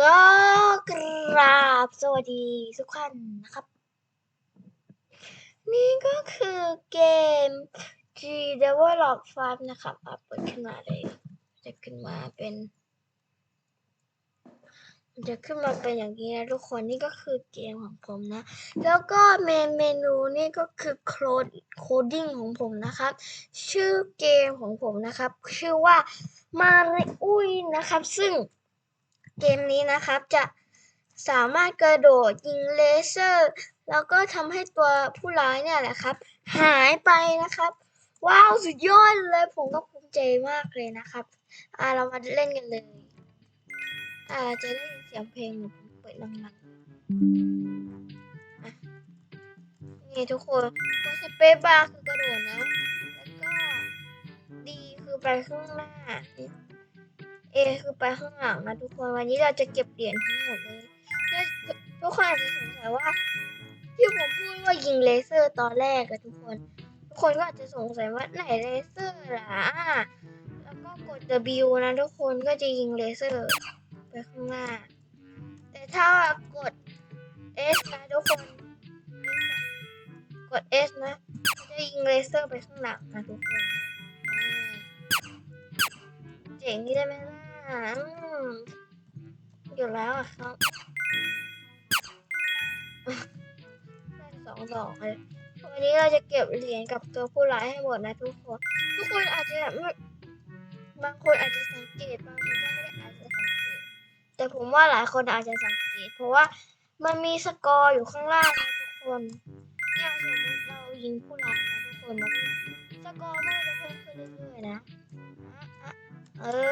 ก็กราบสวัสดีทุกท่านนะครับ นี่ก็คือเกม G Develop 5 นะครับอะเปิดขึ้นมาเลยจะขึ้นมาเป็นมันจะขึ้นมาเป็นอย่างนี้นะทุกคนนี่ก็คือเกมของผมนะ แล้วก็เมนเมนูนี่ก็คือโคดโคดิ้งของผมนะครับ ชื่อเกมของผมนะครับ ชื่อว่ามาริอุยนะครับ ซึ่ง เกมนี้นะครับจะสามารถกระโดดยิงเลเซอร์ แล้วก็ทำให้ตัวผู้ร้ายเนี่ยแหละครับ หายไปนะครับ ว้าวสุดยอดเลยผมก็ภูมิใจมากเลยนะครับ อ่าเรามาเล่นกันเลย อ่าจะได้ยินเสียงเพลงหนูผมเปิดดังๆอะนี่ทุกคนกดสเปซบาร์คือกระโดดนะ แล้วก็ดีคือไปข้างหน้า เอคือไปข้างหลังนะทุกคนวันนี้เราจะเก็บเหรียญทั้งหมดเลยทุกคนอาจจะสงสัยว่า ที่ผมพูดว่ายิงเลเซอร์ตอนแรกอะทุกคน ทุกคนก็อาจจะสงสัยว่าไหนเลเซอร์ล่ะอะแล้วก็กด W นะทุกคนก็จะยิงเลเซอร์ไปข้างหน้า แต่ถ้ากด S นะทุกคน กด S นะจะยิงเลเซอร์ไปข้างหลังนะทุกคนเจ๋งนี่ได้ไหมล่ะ อืมอยู่แล้วครับได้สองดอกเลยวันนี้เราจะเก็บเหรียญกับตัวผู้ร้ายให้หมดนะทุกคน ทุกคนอาจจะไม่บางคนอาจจะสังเกตบางคนก็ไม่ได้อาจจะสังเกต แต่ผมว่าหลายคนอาจจะสังเกต เพราะว่ามันมีสกอร์อยู่ข้างล่างนะทุกคนเนี่ยสมมติเรายิงผู้ร้ายนะทุกคนมันก็สกอร์มันจะเพิ่มขึ้นเรื่อยๆนะอะอะเออ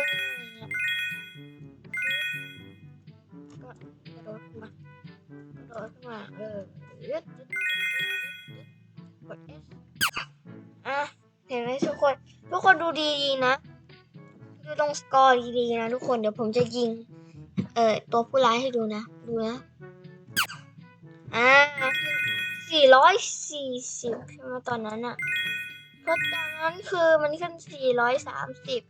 ระโดดขึ้นมาเออยึดกด S อะเห็นไหมทุกคน ทุกคนดูดีๆนะ ดูตรงสกอร์ดีๆนะทุกคนเดี๋ยวผมจะยิง เอ่อตัวผู้ร้ายให้ดูนะ ดูนะ อ่าสี่ร้อยสี่สิบใช่ไหมตอนนั้นอะเพราะตอนนั้นคือมันขึ้นสี่ร้อยสามสิบ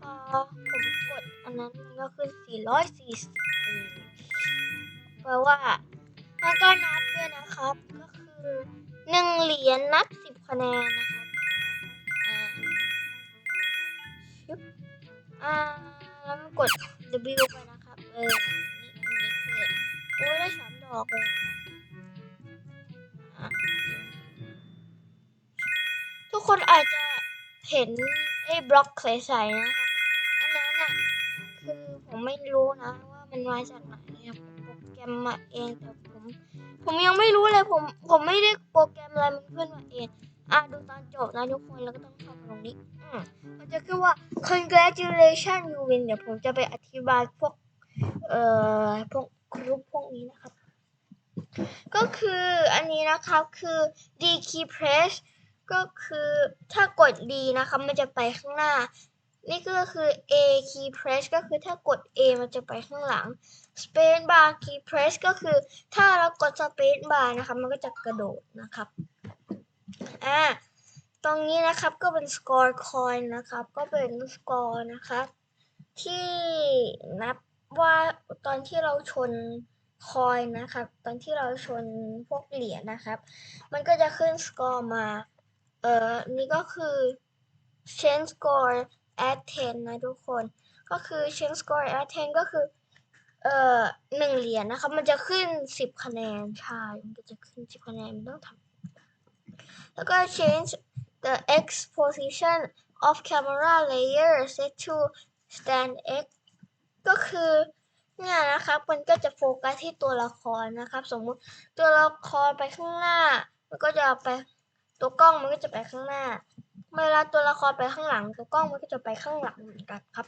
พอผมกดอันนั้นมันก็ขึ้นสี่ร้อยสี่สิบแปลว่า แล้วก็นับด้วยนะครับ ก็คือหนึ่งเหรียญนับสิบคะแนนนะครับอ่าแล้วก็กด W ไปนะครับ เออ นี่นี่คือโอ้ยได้สามดอกเลยทุกคนอาจจะเห็นไอ้บล็อกใสๆนะครับ อันนั้นอะ คือผมไม่รู้นะว่ามันมาจากไหนอะผมโปรแก รมมาเองแต่ผม ผมยังไม่รู้เลยผมผมไม่ได้โปรแกรมอะไรมันขึ้นมาเองอะดูตอนจบนะทุกคนแล้วก็ต้องเข้ามาตรงนี้อืมมันจะขึ้นว่า congratulation you win เดี๋ยวผมจะไปอธิบายพวกเอ่อพวกกรุ๊ปพวกนี้นะครับ ก็คืออันนี้นะครับคือ D key press ก็คือถ้ากด D นะครับมันจะไปข้างหน้า นี่ก็คือ A key press ก็คือถ้ากด A มันจะไปข้างหลัง space bar key press ก็คือถ้าเรากด space bar นะครับ มันก็จะกระโดดนะครับ อ่า ตรงนี้นะครับก็เป็น score coin นะครับ ก็เป็น score นะครับ ที่นับว่าตอนที่เราชนคอยนะครับ ตอนที่เราชนพวกเหรียญนะครับ มันก็จะขึ้นสกอร์มา เอ่อ นี่ก็คือ change score at 10 นะทุกคน ก็คือ change score at 10 ก็คือ เอ่อหนึ่งเหรียญนะครับมันจะขึ้น10คะแนนใช่มันก็จะขึ้น10คะแนนมันต้องทำแล้วก็ change the x position of camera layer set to stand x ก็คือเนี่ยนะครับมันก็จะโฟกัสที่ตัวละครนะครับ สมมุติตัวละครไปข้างหน้า มันก็จะไปตัวกล้องมันก็จะไปข้างหน้า เวลาตัวละครไปข้างหลังตัวกล้องมันก็จะไปข้างหลังเหมือนกันครับ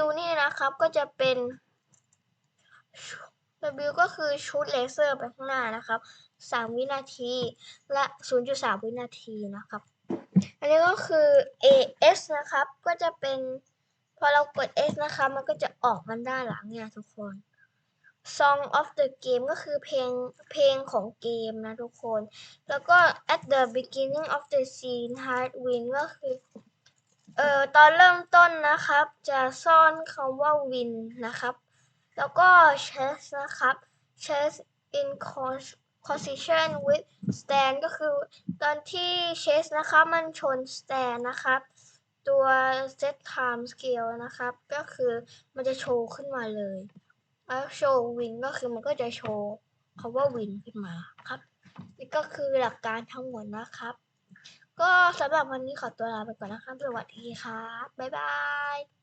W นี่นะครับก็จะเป็น W ก็คือชุดเลเซอร์ไปข้างหน้านะครับ 3 วินาที และ 0.3 วินาทีนะครับ อันนี้ก็คือ AS นะครับ ก็จะเป็น พอเรากด S นะคะมันก็จะออกมันด้านหลังเนี่ยทุกคน Song of the game ก็คือเพลงเพลงของเกมนะทุกคน แล้วก็ at the beginning of the scene hard win ก็คือ เอ่อ ตอนเริ่มต้นนะครับ จะซ่อนคำว่า win นะครับ แล้วก็ chest นะครับ chest in cons- position with stand ก็คือตอนที่ chest นะครับ มันชน stand นะครับ ตัว set time scale นะครับ ก็คือมันจะโชว์ขึ้นมาเลยแล้วโชว์ win ก็คือมันก็จะโชว์คำว่า win ขึ้นมาครับนี่ก็คือหลักการทั้งหมดนะครับ ก็สำหรับวันนี้ขอตัวลาไปก่อนนะครับ สวัสดีครับ บ๊ายบาย